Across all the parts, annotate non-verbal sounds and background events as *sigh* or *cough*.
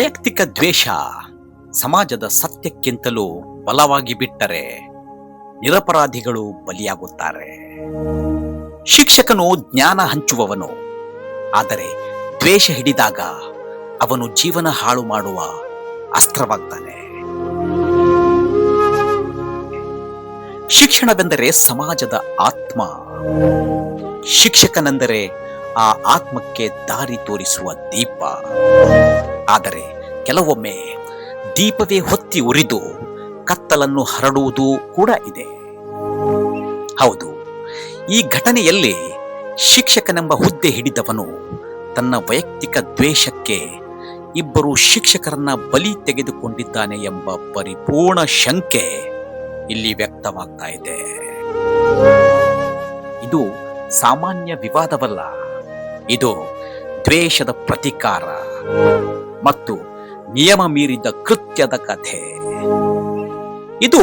ವೈಯಕ್ತಿಕ ದ್ವೇಷ ಸಮಾಜದ ಸತ್ಯಕ್ಕಿಂತಲೂ ಬಲವಾಗಿ ಬಿಟ್ಟರೆ ನಿರಪರಾಧಿಗಳು ಬಲಿಯಾಗುತ್ತಾರೆ. ಶಿಕ್ಷಕನು ಜ್ಞಾನ ಹಂಚುವವನು, ಆದರೆ ದ್ವೇಷ ಹಿಡಿದಾಗ ಅವನು ಜೀವನ ಹಾಳು ಮಾಡುವ ಅಸ್ತ್ರವಾಗ್ತಾನೆ. ಶಿಕ್ಷಣವೆಂದರೆ ಸಮಾಜದ ಆತ್ಮ. ಶಿಕ್ಷಕನೆಂದರೆ ಆ ಆತ್ಮಕ್ಕೆ ದಾರಿ ತೋರಿಸುವ ದೀಪ. ಆದರೆ ಕೆಲವೊಮ್ಮೆ ದೀಪವೇ ಹೊತ್ತಿ ಉರಿದು ಕತ್ತಲನ್ನು ಹರಡುವುದು ಕೂಡ ಇದೆ. ಹೌದು, ಈ ಘಟನೆಯಲ್ಲಿ ಶಿಕ್ಷಕನೆಂಬ ಹುದ್ದೆ ಹಿಡಿದವನು ತನ್ನ ವೈಯಕ್ತಿಕ ದ್ವೇಷಕ್ಕೆ ಇಬ್ಬರು ಶಿಕ್ಷಕರನ್ನ ಬಲಿ ತೆಗೆದುಕೊಂಡಿದ್ದಾನೆ ಎಂಬ ಪರಿಪೂರ್ಣ ಶಂಕೆ ಇಲ್ಲಿ ವ್ಯಕ್ತವಾಗ್ತಾ ಇದೆ. ಇದು ಸಾಮಾನ್ಯ ವಿವಾದವಲ್ಲ, ಇದು ದ್ವೇಷದ ಪ್ರತಿಕಾರ. ಮತ್ತು ನಿಯಮ ಮೀರಿದ ಕೃತ್ಯದ ಕಥೆ. ಇದು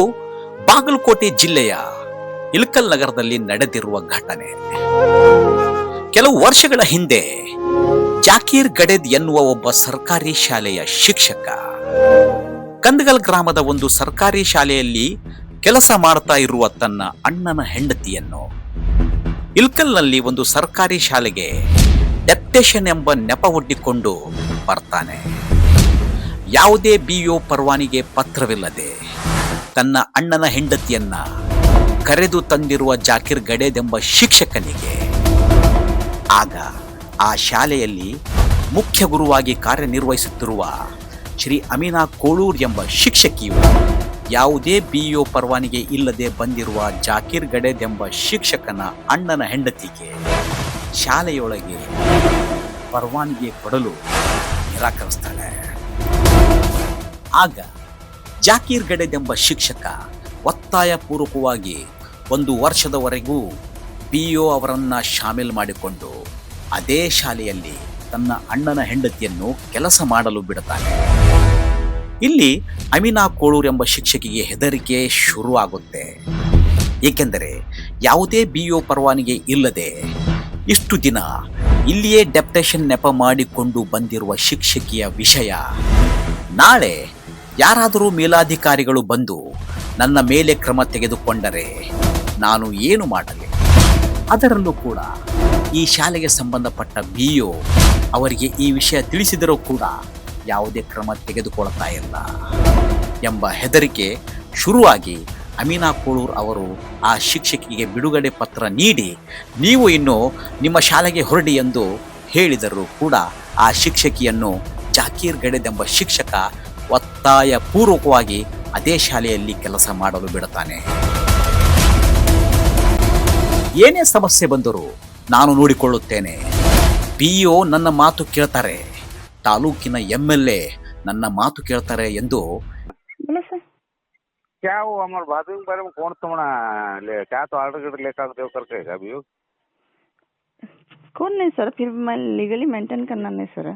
ಬಾಗಲಕೋಟೆ ಜಿಲ್ಲೆಯ ಇಲ್ಕಲ್ ನಗರದಲ್ಲಿ ನಡೆದಿರುವ ಘಟನೆ. ಕೆಲವು ವರ್ಷಗಳ ಹಿಂದೆ ಜಾಕೀರ್ ಗಡೆದ್ ಎನ್ನುವ ಒಬ್ಬ ಸರ್ಕಾರಿ ಶಾಲೆಯ ಶಿಕ್ಷಕ ಕಂದಗಲ್ ಗ್ರಾಮದ ಒಂದು ಸರ್ಕಾರಿ ಶಾಲೆಯಲ್ಲಿ ಕೆಲಸ ಮಾಡ್ತಾ ಇರುವ ತನ್ನ ಅಣ್ಣನ ಹೆಂಡತಿಯನ್ನು ಇಲ್ಕಲ್ನಲ್ಲಿ ಒಂದು ಸರ್ಕಾರಿ ಶಾಲೆಗೆ ಡೆಪ್ಟೇಷನ್ ಎಂಬ ನೆಪ ಒಡ್ಡಿಕೊಂಡು ಬರ್ತಾನೆ. ಯಾವುದೇ ಬಿಒ ಪರವಾನಿಗೆ ಪತ್ರವಿಲ್ಲದೆ ತನ್ನ ಅಣ್ಣನ ಹೆಂಡತಿಯನ್ನ ಕರೆದು ತಂದಿರುವ ಜಾಕಿರ್ ಗಡೇದೆಂಬ ಶಿಕ್ಷಕನಿಗೆ. ಆಗ ಆ ಶಾಲೆಯಲ್ಲಿ ಮುಖ್ಯ ಗುರುವಾಗಿ ಕಾರ್ಯನಿರ್ವಹಿಸುತ್ತಿರುವ ಶ್ರೀ ಅಮೀನಾ ಕೋಳೂರ್ ಎಂಬ ಶಿಕ್ಷಕಿಯು ಯಾವುದೇ ಬಿಇಒ ಪರವಾನಿಗೆ ಇಲ್ಲದೆ ಬಂದಿರುವ ಜಾಕಿರ್ ಗಡೇದ್ ಎಂಬ ಶಿಕ್ಷಕನ ಅಣ್ಣನ ಹೆಂಡತಿಗೆ ಶಾಲೆಯೊಳಗೆ ಪರವಾನಗಿ ಕೊಡಲು ನಿರಾಕರಿಸ್ತಾಳೆ. ಆಗ ಜಾಕೀರ್ ಗಡೆದೆಂಬ ಶಿಕ್ಷಕ ಒತ್ತಾಯ ಪೂರ್ವಕವಾಗಿ ಒಂದು ವರ್ಷದವರೆಗೂ ಬಿ ಒ ಅವರನ್ನು ಶಾಮೀಲ್ ಮಾಡಿಕೊಂಡು ಅದೇ ಶಾಲೆಯಲ್ಲಿ ತನ್ನ ಅಣ್ಣನ ಹೆಂಡತಿಯನ್ನು ಕೆಲಸ ಮಾಡಲು ಬಿಡುತ್ತಾನೆ. ಇಲ್ಲಿ ಅಮಿನಾ ಕೋಳೂರ್ ಎಂಬ ಶಿಕ್ಷಕಿಗೆ ಹೆದರಿಕೆ ಶುರುವಾಗುತ್ತೆ. ಏಕೆಂದರೆ ಯಾವುದೇ ಬಿಇಒ ಪರವಾನಿಗೆ ಇಲ್ಲದೆ ಇಷ್ಟು ದಿನ ಇಲ್ಲಿಯೇ ಡೆಪ್ಟೇಷನ್ ನೆಪ ಮಾಡಿಕೊಂಡು ಬಂದಿರುವ ಶಿಕ್ಷಕಿಯ ವಿಷಯ. ನಾಳೆ ಯಾರಾದರೂ ಮೇಲಾಧಿಕಾರಿಗಳು ಬಂದು ನನ್ನ ಮೇಲೆ ಕ್ರಮ ತೆಗೆದುಕೊಂಡರೆ ನಾನು ಏನು ಮಾಡಲಿ? ಅದರಲ್ಲೂ ಕೂಡ ಈ ಶಾಲೆಗೆ ಸಂಬಂಧಪಟ್ಟ ಬಿಇಒ ಅವರಿಗೆ ಈ ವಿಷಯ ತಿಳಿಸಿದರೂ ಕೂಡ ಯಾವುದೇ ಕ್ರಮ ತೆಗೆದುಕೊಳ್ತಾ ಇಲ್ಲ ಎಂಬ ಹೆದರಿಕೆ ಶುರುವಾಗಿ ಅಮೀನಾ ಕೋಳೂರ್ ಅವರು ಆ ಶಿಕ್ಷಕಿಗೆ ಬಿಡುಗಡೆ ಪತ್ರ ನೀಡಿ, ನೀವು ಇನ್ನು ನಿಮ್ಮ ಶಾಲೆಗೆ ಹೊರಡಿ ಎಂದು ಹೇಳಿದರು ಕೂಡ ಆ ಶಿಕ್ಷಕಿಯನ್ನು ಜಾಕೀರ್ ಗಡೆದೆಂಬ ಶಿಕ್ಷಕ ಒತ್ತಾಯ ಪೂರ್ವಕವಾಗಿ ಅದೇ ಶಾಲೆಯಲ್ಲಿ ಕೆಲಸ ಮಾಡಲು ಬಿಡುತ್ತಾನೆ. ಏನೇ ಸಮಸ್ಯೆ ಬಂದರೂ ನಾನು ನೋಡಿಕೊಳ್ಳುತ್ತೇನೆ. ಪಿ ನನ್ನ ಮಾತು ಕೇಳ್ತಾರೆ. ತಾಲೂಕಿನ ಎಂ ಎಲ್ ಎ ನನ್ನ ಮಾತು ಕೇಳ್ತಾರೆ ಎಂದು क्या वो हमारे बाजू के बारे में कौन तुम्हारा ले क्या तो ऑर्डर गिर्डर लेकर देव करके है अभी कौन नहीं सर फिर मैं लीगली मेंटेन करना नहीं सर।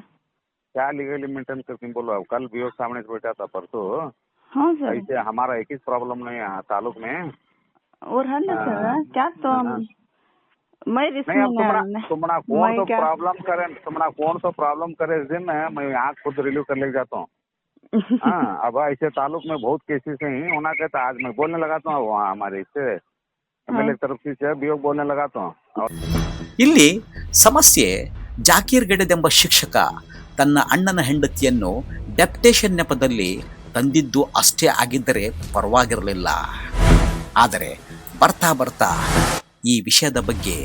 क्या लीगली मेंटेन करती हूँ बोलो? अब कल भी सामने से बैठा था परसों। हाँ सर। ऐसे हमारा एक ही प्रॉब्लम नहीं है तालुक में। और है ना सर हाँ। क्या तो हम हाँ। मैं रिस्क नहीं अब में तुम्हारा कौन तो प्रॉब्लम करे तुम्हारा कौन तो प्रॉब्लम करे इस दिन मैं यहाँ खुद रिलीव कर लेके जाता हूँ हाँ। *laughs* अब ऐसे तालुक में बहुत केसेस हैं होना कहता आज मैं बोलने लगाता हूँ वहाँ हमारे इससे एमएलए तरफ से भी बोलने लगाता हूँ और ಇಲ್ಲಿ ಸಮಸ್ಯೆ ಜಾಕೀರ್ ಗಡೆದೆಂಬ ಶಿಕ್ಷಕ ತನ್ನ ಅಣ್ಣನ ಹೆಂಡತಿಯನ್ನು ಡೆಪ್ಟೇಷನ್ ನೆಪದಲ್ಲಿ ತಂದಿದ್ದು ಅಷ್ಟೇ ಆಗಿದ್ದರೆ ಪರವಾಗಿರಲಿಲ್ಲ ಆದರೆ ಬರ್ತಾ ಬರ್ತಾ ಈ ವಿಷಯದ ಬಗ್ಗೆ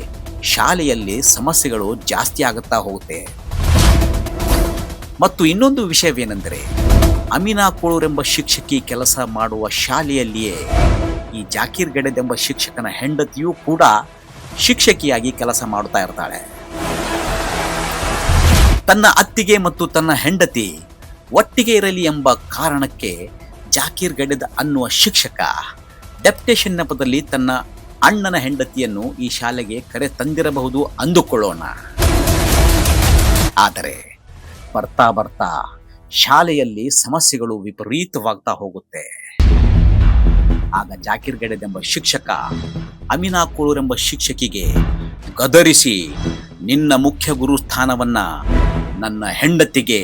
ಶಾಲೆಯಲ್ಲಿ ಸಮಸ್ಯೆಗಳು ಜಾಸ್ತಿ ಆಗುತ್ತಾ ಹೋಗುತ್ತೆ ಮತ್ತು ಇನ್ನೊಂದು ವಿಷಯವೇನೆಂದರೆ ಅಮೀನಾ ಕೋಳೂರ್ ಎಂಬ ಶಿಕ್ಷಕಿ ಕೆಲಸ ಮಾಡುವ ಶಾಲೆಯಲ್ಲಿಯೇ ಈ ಜಾಕೀರ್ ಗಡೆದೆಂಬ ಶಿಕ್ಷಕನ ಹೆಂಡತಿಯೂ ಕೂಡ ಶಿಕ್ಷಕಿಯಾಗಿ ಕೆಲಸ ಮಾಡುತ್ತಾ ಇರ್ತಾಳೆ. ತನ್ನ ಅತ್ತಿಗೆ ಮತ್ತು ತನ್ನ ಹೆಂಡತಿ ಒಟ್ಟಿಗೆ ಇರಲಿ ಎಂಬ ಕಾರಣಕ್ಕೆ ಜಾಕೀರ್ ಗಡೆದ್ ಅನ್ನುವ ಶಿಕ್ಷಕ ಡೆಪ್ಟೇಷನ್ ನೆಪದಲ್ಲಿ ತನ್ನ ಅಣ್ಣನ ಹೆಂಡತಿಯನ್ನು ಈ ಶಾಲೆಗೆ ಕರೆ ತಂದಿರಬಹುದು ಅಂದುಕೊಳ್ಳೋಣ. ಆದರೆ ಬರ್ತಾ ಬರ್ತಾ ಶಾಲೆಯಲ್ಲಿ ಸಮಸ್ಯೆಗಳು ವಿಪರೀತವಾಗ್ತಾ ಹೋಗುತ್ತೆ ಆಗ ಜಾಕೀರ್ ಗಡೆದ್ ಎಂಬ ಶಿಕ್ಷಕ ಅಮೀನಾ ಕೋಳೂರ್ ಎಂಬ ಶಿಕ್ಷಕಿಗೆ ಗದರಿಸಿ ನಿನ್ನ ಮುಖ್ಯ ಗುರು ಸ್ಥಾನವನ್ನ ನನ್ನ ಹೆಂಡತಿಗೆ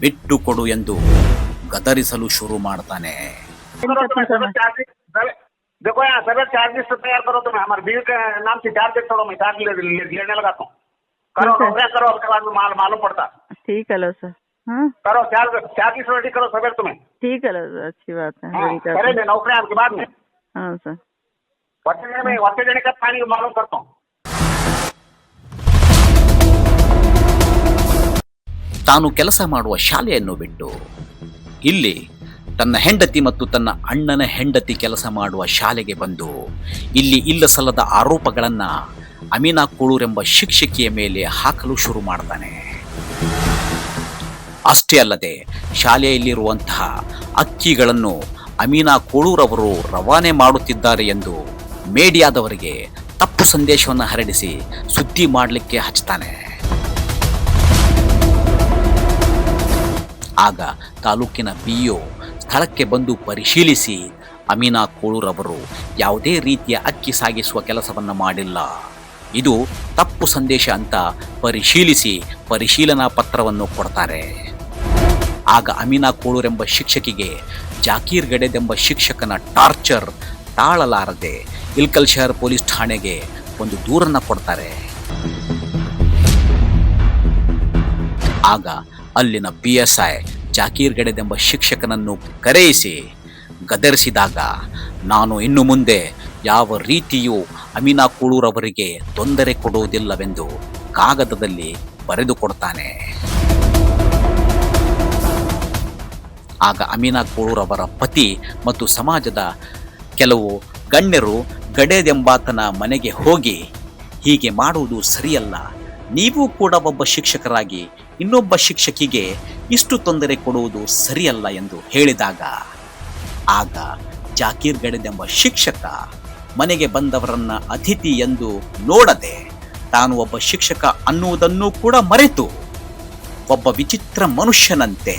ಬಿಟ್ಟು ಕೊಡು ಎಂದು ಗದರಿಸಲು ಶುರು ಮಾಡ್ತಾನೆ ಏನ್ ಕತೆ ಸರ್ चार्जेस देखो यहाँ सर चार्जेस तो तैयार करो तुम्हें हमारे बिल के नाम से चार्जेस करो मैं चार्ज ले, ले, लेने लगाता हूँ करो ठीक है। नौकरियाँ करो उसके बाद में माल मालूम पड़ता ठीक है लो सर हाँ करो चार्ज चार्जेस रेडी करो सवेर तुम्हें ठीक है लो सर अच्छी बात है हाँ, रेडी कर करेंगे नौकरियाँ आपके बाद में हाँ सर वर्तने में वर्ते देने का पानी मालूम करता हूँ ತಾನು ಕೆಲಸ ಮಾಡುವ ಶಾಲೆಯನ್ನು ಬಿಟ್ಟು ಇಲ್ಲಿ ತನ್ನ ಹೆಂಡತಿ ಮತ್ತು ತನ್ನ ಅಣ್ಣನ ಹೆಂಡತಿ ಕೆಲಸ ಮಾಡುವ ಶಾಲೆಗೆ ಬಂದು ಇಲ್ಲಿ ಇಲ್ಲ ಸಲ್ಲದ ಆರೋಪಗಳನ್ನ ಅಮೀನಾ ಕೂಳೂರೆಂಬ ಶಿಕ್ಷಕಿಯ ಮೇಲೆ ಹಾಕಲು ಶುರು ಮಾಡ್ತಾನೆ ಅಷ್ಟೇ ಅಲ್ಲದೆ ಶಾಲೆಯಲ್ಲಿರುವಂತಹ ಅಕ್ಕಿಗಳನ್ನು ಅಮೀನಾ ಕೋಳೂರವರು ರವಾನೆ ಮಾಡುತ್ತಿದ್ದಾರೆ ಎಂದು ಮೇಡಿಯಾದವರಿಗೆ ತಪ್ಪು ಸಂದೇಶವನ್ನು ಹರಡಿಸಿ ಸುದ್ದಿ ಮಾಡಲಿಕ್ಕೆ ಹಚ್ತಾನೆ. ಆಗ ತಾಲೂಕಿನ ಬಿಇಒ ಸ್ಥಳಕ್ಕೆ ಬಂದು ಪರಿಶೀಲಿಸಿ ಅಮೀನಾ ಕೋಳೂರವರು ಯಾವುದೇ ರೀತಿಯ ಅಕ್ಕಿ ಸಾಗಿಸುವ ಕೆಲಸವನ್ನು ಮಾಡಿಲ್ಲ. ಇದು ತಪ್ಪು ಸಂದೇಶ ಅಂತ ಪರಿಶೀಲಿಸಿ ಪರಿಶೀಲನಾ ಪತ್ರವನ್ನು ಕೊಡ್ತಾರೆ. ಆಗ ಅಮೀನಾ ಎಂಬ ಶಿಕ್ಷಕಿಗೆ ಜಾಕೀರ್ ಗಡೆದೆಂಬ ಶಿಕ್ಷಕನ ಟಾರ್ಚರ್ ತಾಳಲಾರದೆ ಇಲ್ಕಲ್ ಶಹರ್ ಪೊಲೀಸ್ ಠಾಣೆಗೆ ಒಂದು ದೂರನ್ನ ಕೊಡ್ತಾರೆ. ಆಗ ಅಲ್ಲಿನ ಬಿ ಎಸ್ ಐ ಜಾಕೀರ್ ಗಡೆದೆಂಬ ಶಿಕ್ಷಕನನ್ನು ಕರೆಯಿಸಿ ಗದರಿಸಿದಾಗ, ನಾನು ಇನ್ನು ಮುಂದೆ ಯಾವ ರೀತಿಯೂ ಅಮೀನಾ ಕೂಳೂರವರಿಗೆ ತೊಂದರೆ ಕೊಡುವುದಿಲ್ಲವೆಂದು ಕಾಗದದಲ್ಲಿ ಬರೆದುಕೊಡ್ತಾನೆ ಆಗ ಅಮೀನಾ ಕೋಳೂರವರ ಪತಿ ಮತ್ತು ಸಮಾಜದ ಕೆಲವು ಗಣ್ಯರು ಗಡೆದೆಂಬಾತನ ಮನೆಗೆ ಹೋಗಿ, ಹೀಗೆ ಮಾಡುವುದು ಸರಿಯಲ್ಲ. ನೀವು ಕೂಡ ಒಬ್ಬ ಶಿಕ್ಷಕರಾಗಿ, ಇನ್ನೊಬ್ಬ ಶಿಕ್ಷಕಿಗೆ ಇಷ್ಟು ತೊಂದರೆ ಕೊಡುವುದು ಸರಿಯಲ್ಲ ಎಂದು ಹೇಳಿದಾಗ, ಆಗ ಜಾಕೀರ್ ಗಡೆದೆಂಬ ಶಿಕ್ಷಕ ಮನೆಗೆ ಬಂದವರನ್ನ ಅತಿಥಿ ಎಂದು ನೋಡದೆ, ತಾನು ಒಬ್ಬ ಶಿಕ್ಷಕ ಅನ್ನುವುದನ್ನು ಕೂಡ ಮರೆತು, ಒಬ್ಬ ವಿಚಿತ್ರ ಮನುಷ್ಯನಂತೆ,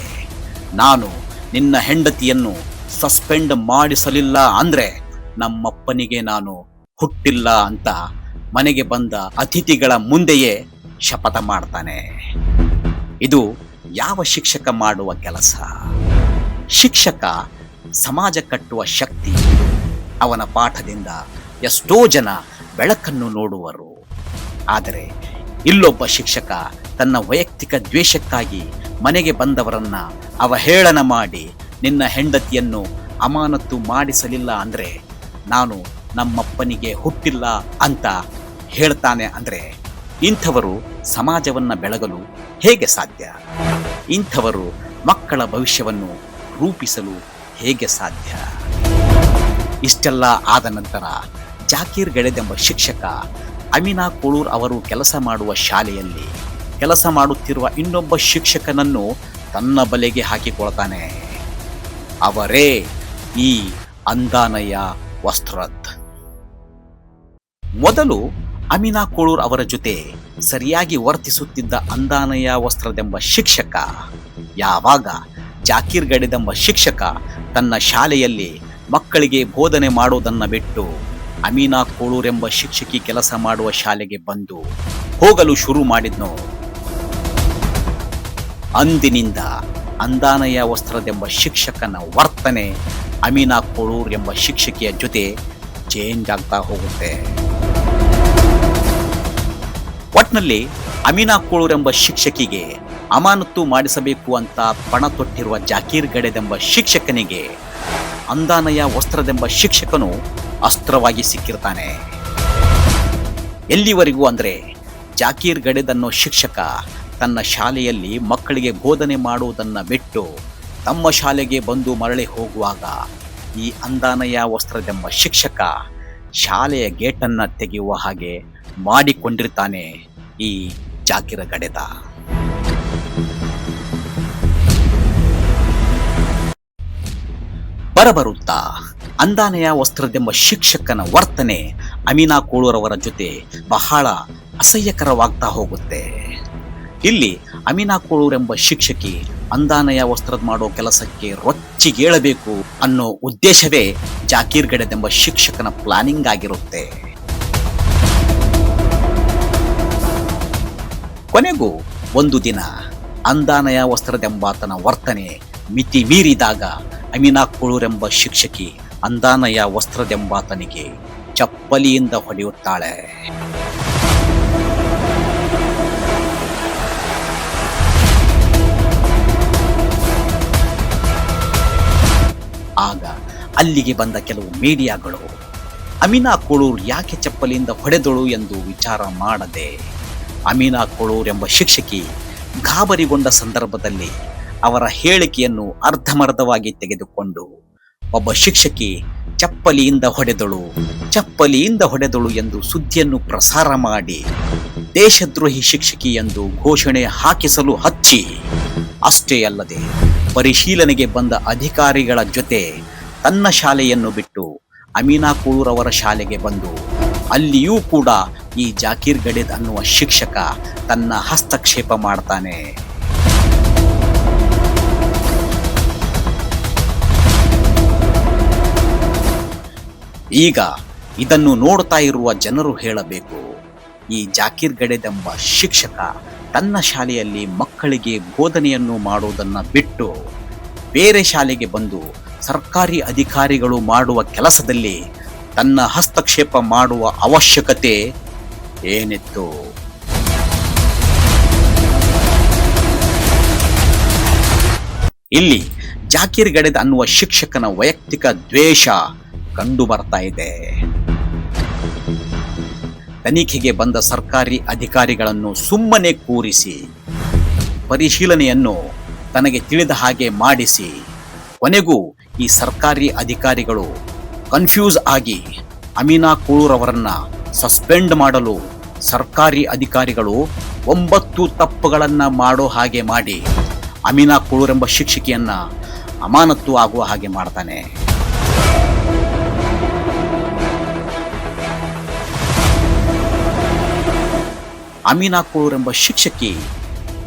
ನಾನು ನಿನ್ನ ಹೆಂಡತಿಯನ್ನು ಸಸ್ಪೆಂಡ್ ಮಾಡಿಸಲಿಲ್ಲ ಅಂದ್ರೆ ನಮ್ಮಪ್ಪನಿಗೆ ನಾನು ಹುಟ್ಟಿಲ್ಲ ಅಂತ ಮನೆಗೆ ಬಂದ ಅತಿಥಿಗಳ ಮುಂದೆಯೇ ಶಪಥ ಮಾಡ್ತಾನೆ. ಇದು ಯಾವ ಶಿಕ್ಷಕ ಮಾಡುವ ಕೆಲಸ? ಶಿಕ್ಷಕ ಸಮಾಜ ಕಟ್ಟುವ ಶಕ್ತಿ. ಅವನ ಪಾಠದಿಂದ ಎಷ್ಟೋ ಜನ ಬೆಳಕನ್ನು ನೋಡುವರು. ಆದರೆ ಇಲ್ಲೊಬ್ಬ ಶಿಕ್ಷಕ ತನ್ನ ವೈಯಕ್ತಿಕ ದ್ವೇಷಕ್ಕಾಗಿ ಮನೆಗೆ ಬಂದವರನ್ನ ಅವಹೇಳನ ಮಾಡಿ ನಿನ್ನ ಹೆಂಡತಿಯನ್ನು ಅಮಾನತ್ತು ಮಾಡಿಸಲಿಲ್ಲ ಅಂದ್ರೆ ನಾನು ನಮ್ಮಪ್ಪನಿಗೆ ಹುಟ್ಟಿಲ್ಲ ಅಂತ ಹೇಳ್ತಾನೆ ಅಂದ್ರೆ ಇಂಥವರು ಸಮಾಜವನ್ನ ಬೆಳಗಲು ಹೇಗೆ ಸಾಧ್ಯ? ಇಂಥವರು ಮಕ್ಕಳ ಭವಿಷ್ಯವನ್ನು ರೂಪಿಸಲು ಹೇಗೆ ಸಾಧ್ಯ? ಇಷ್ಟೆಲ್ಲ ಆದ ನಂತರ ಜಾಕೀರ್ ಗೆಳೆದೆಂಬ ಶಿಕ್ಷಕ ಅಮಿನಾ ಕೋಳೂರ್ ಅವರು ಕೆಲಸ ಮಾಡುವ ಶಾಲೆಯಲ್ಲಿ ಕೆಲಸ ಮಾಡುತ್ತಿರುವ ಇನ್ನೊಬ್ಬ ಶಿಕ್ಷಕನನ್ನು ತನ್ನ ಬಲೆಗೆ ಹಾಕಿಕೊಳ್ತಾನೆ. ಅವರೇ ಈ ಅಂದಾನಯ್ಯ ವಸ್ತ್ರದ್. ಮೊದಲು ಅಮಿನಾ ಕೋಳೂರ್ ಅವರ ಜೊತೆ ಸರಿಯಾಗಿ ವರ್ತಿಸುತ್ತಿದ್ದ ಅಂದಾನಯ್ಯ ವಸ್ತ್ರದೆಂಬ ಶಿಕ್ಷಕ, ಯಾವಾಗ ಜಾಕೀರ್ ಗಡಿದೆಂಬ ಶಿಕ್ಷಕ ತನ್ನ ಶಾಲೆಯಲ್ಲಿ ಮಕ್ಕಳಿಗೆ ಬೋಧನೆ ಮಾಡುವುದನ್ನು ಬಿಟ್ಟು ಅಮೀನಾ ಕೋಳೂರ್ ಎಂಬ ಶಿಕ್ಷಕಿ ಕೆಲಸ ಮಾಡುವ ಶಾಲೆಗೆ ಬಂದು ಹೋಗಲು ಶುರು ಮಾಡಿದ್ನೋ? ಅಂದಿನಿಂದ ಅಂದಾನಯ ವಸ್ತ್ರದೆಂಬ ಶಿಕ್ಷಕನ ವರ್ತನೆ ಅಮೀನಾ ಕೋಳೂರ್ ಎಂಬ ಶಿಕ್ಷಕಿಯ ಜೊತೆ ಚೇಂಜ್ ಆಗ್ತಾ ಹೋಗುತ್ತೆ. ಒಟ್ನಲ್ಲಿ ಅಮೀನಾ ಕೋಳೂರ್ ಎಂಬ ಶಿಕ್ಷಕಿಗೆ ಅಮಾನತ್ತು ಮಾಡಿಸಬೇಕು ಅಂತ ಪಣ ತೊಟ್ಟಿರುವ ಜಾಕೀರ್ ಗಡೆದೆಂಬ ಶಿಕ್ಷಕನಿಗೆ ಅಂದಾನಯ್ಯ ವಸ್ತ್ರದೆಂಬ ಶಿಕ್ಷಕನು ಅಸ್ತ್ರವಾಗಿ ಸಿಕ್ಕಿರ್ತಾನೆ. ಎಲ್ಲಿವರೆಗೂ ಅಂದ್ರೆ ಜಾಕೀರ್ ಗಡೆದನ್ನೋ ಶಿಕ್ಷಕ ತನ್ನ ಶಾಲೆಯಲ್ಲಿ ಮಕ್ಕಳಿಗೆ ಬೋಧನೆ ಮಾಡುವುದನ್ನ ಬಿಟ್ಟು ತಮ್ಮ ಶಾಲೆಗೆ ಬಂದು ಮರಳಿ ಹೋಗುವಾಗ ಈ ಅಂದಾನಯ ವಸ್ತ್ರದೆಂಬ ಶಿಕ್ಷಕ ಶಾಲೆಯ ಗೇಟನ್ನು ತೆಗೆಯುವ ಹಾಗೆ ಮಾಡಿಕೊಂಡಿರ್ತಾನೆ ಈ ಜಾಕಿರ ಗಡೆತ ಬರಬರುತ್ತಾ ಅಂದಾನೆಯ ವಸ್ತ್ರದೆಂಬ ಶಿಕ್ಷಕನ ವರ್ತನೆ ಅಮೀನಾ ಕೋಳೂರವರ ಜೊತೆ ಬಹಳ ಅಸಹ್ಯಕರವಾಗ್ತಾ ಹೋಗುತ್ತೆ. ಇಲ್ಲಿ ಅಮೀನಾ ಎಂಬ ಶಿಕ್ಷಕಿ ಅಂದಾನಯ ವಸ್ತ್ರದ ಮಾಡೋ ಕೆಲಸಕ್ಕೆ ರೊಚ್ಚಿಗೇಳಬೇಕು ಅನ್ನೋ ಉದ್ದೇಶವೇ ಜಾಕೀರ್ ಗಡದೆಂಬ ಶಿಕ್ಷಕನ ಪ್ಲಾನಿಂಗ್ ಆಗಿರುತ್ತೆ. ಕೊನೆಗೂ ಒಂದು ದಿನ ಅಂದಾನಯ ವಸ್ತ್ರದೆಂಬಾತನ ವರ್ತನೆ ಮಿತಿ ಮೀರಿದಾಗ ಅಮೀನಾ ಎಂಬ ಶಿಕ್ಷಕಿ ಅಂದಾನಯ ವಸ್ತ್ರದೆಂಬಾತನಿಗೆ ಚಪ್ಪಲಿಯಿಂದ ಹೊಡೆಯುತ್ತಾಳೆ ಆಗ ಅಲ್ಲಿಗೆ ಬಂದ ಕೆಲವು ಮೀಡಿಯಾಗಳು, ಅಮೀನಾ ಕೋಳೂರ್ ಯಾಕೆ ಚಪ್ಪಲಿಯಿಂದ ಹೊಡೆದಳು ಎಂದು ವಿಚಾರ ಮಾಡದೆ, ಅಮೀನಾ ಕೋಳೂರ್ ಎಂಬ ಶಿಕ್ಷಕಿ ಗಾಬರಿಗೊಂಡ ಸಂದರ್ಭದಲ್ಲಿ ಅವರ ಹೇಳಿಕೆಯನ್ನು ಅರ್ಧಮರ್ಧವಾಗಿ ತೆಗೆದುಕೊಂಡು ಒಬ್ಬ ಶಿಕ್ಷಕಿ ಚಪ್ಪಲಿಯಿಂದ ಹೊಡೆದಳು ಚಪ್ಪಲಿಯಿಂದ ಹೊಡೆದಳು ಎಂದು ಸುದ್ದಿಯನ್ನು ಪ್ರಸಾರ ಮಾಡಿ ದೇಶದ್ರೋಹಿ ಶಿಕ್ಷಕಿ ಎಂದು ಘೋಷಣೆ ಹಾಕಿಸಲು ಹಚ್ಚಿ, ಅಷ್ಟೇ ಅಲ್ಲದೆ ಪರಿಶೀಲನೆಗೆ ಬಂದ ಅಧಿಕಾರಿಗಳ ಜೊತೆ ತನ್ನ ಶಾಲೆಯನ್ನು ಬಿಟ್ಟು ಅಮೀನಾ ಕೂಳೂರವರ ಶಾಲೆಗೆ ಬಂದು, ಅಲ್ಲಿಯೂ ಕೂಡ ಈ ಜಾಕೀರ್ ಗಡೇದ್ ಅನ್ನುವ ಶಿಕ್ಷಕ ತನ್ನ ಹಸ್ತಕ್ಷೇಪ ಮಾಡ್ತಾನೆ. ಈಗ ಇದನ್ನು ನೋಡ್ತಾ ಇರುವ ಜನರು ಹೇಳಬೇಕು, ಈ ಜಾಕೀರ್ ಎಂಬ ಶಿಕ್ಷಕ ತನ್ನ ಶಾಲೆಯಲ್ಲಿ ಮಕ್ಕಳಿಗೆ ಬೋಧನೆಯನ್ನು ಮಾಡುವುದನ್ನು ಬಿಟ್ಟು ಬೇರೆ ಶಾಲೆಗೆ ಬಂದು ಸರ್ಕಾರಿ ಅಧಿಕಾರಿಗಳು ಮಾಡುವ ಕೆಲಸದಲ್ಲಿ ತನ್ನ ಹಸ್ತಕ್ಷೇಪ ಮಾಡುವ ಅವಶ್ಯಕತೆ ಏನಿತ್ತು? ಇಲ್ಲಿ ಜಾಕೀರ್ ಗಡೆದ್ ಅನ್ನುವ ಶಿಕ್ಷಕನ ವೈಯಕ್ತಿಕ ದ್ವೇಷ ಕಂಡು ಬರ್ತಾ ಇದೆ. ತನಿಖೆಗೆ ಬಂದ ಸರ್ಕಾರಿ ಅಧಿಕಾರಿಗಳನ್ನು ಸುಮ್ಮನೆ ಕೂರಿಸಿ ಪರಿಶೀಲನೆಯನ್ನು ತನಗೆ ತಿಳಿದ ಹಾಗೆ ಮಾಡಿಸಿ. ಕೊನೆಗೂ ಈ ಸರ್ಕಾರಿ ಅಧಿಕಾರಿಗಳು ಕನ್ಫ್ಯೂಸ್ ಆಗಿ ಅಮೀನಾ ಕೂಳೂರ್ ಅವರನ್ನ ಸಸ್ಪೆಂಡ್ ಮಾಡಲು ಸರ್ಕಾರಿ ಅಧಿಕಾರಿಗಳು ಒಂಬತ್ತು ತಪ್ಪುಗಳನ್ನ ಮಾಡೋ ಹಾಗೆ ಮಾಡಿ ಅಮೀನಾ ಕೂಳೂರೆಂಬ ಶಿಕ್ಷಕಿಯನ್ನ ಅಮಾನತ್ತು ಆಗುವ ಹಾಗೆ ಮಾಡ್ತಾನೆ. ಅಮೀನಾ ಕೂಳೂರೆಂಬ ಶಿಕ್ಷಕಿ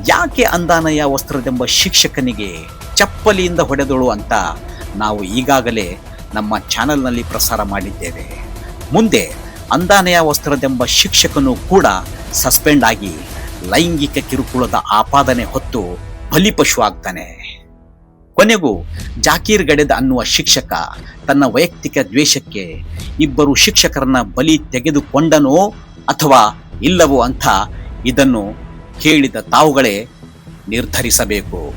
ಯಾಕೆ ಅಂದಾನಯ್ಯ ವಸ್ತ್ರದೆಂಬ ಶಿಕ್ಷಕನಿಗೆ ಚಪ್ಪಲಿಯಿಂದ ಹೊಡೆದಳು ಅಂತ ನಾವು ಈಗಾಗಲೇ ನಮ್ಮ ಚಾನೆಲ್ನಲ್ಲಿ ಪ್ರಸಾರ ಮಾಡಿದ್ದೇವೆ. ಮುಂದೆ ಅಂದಾನಯ ವಸ್ತ್ರದೆಂಬ ಶಿಕ್ಷಕನು ಕೂಡ ಸಸ್ಪೆಂಡ್ ಆಗಿ ಲೈಂಗಿಕ ಕಿರುಕುಳದ ಆಪಾದನೆ ಹೊತ್ತು ಬಲಿಪಶು ಆಗ್ತಾನೆ. ಕೊನೆಗೂ ಜಾಕೀರ್ ಗಡೆದ ಅನ್ನುವ ಶಿಕ್ಷಕ ತನ್ನ ವೈಯಕ್ತಿಕ ದ್ವೇಷಕ್ಕೆ ಇಬ್ಬರು ಶಿಕ್ಷಕರನ್ನ ಬಲಿ ತೆಗೆದುಕೊಂಡನೋ ಅಥವಾ ಇಲ್ಲವೋ ಅಂತ ಇದನ್ನು ಕೇಳಿದ ತಾವುಗಳೇ ನಿರ್ಧರಿಸಬೇಕು.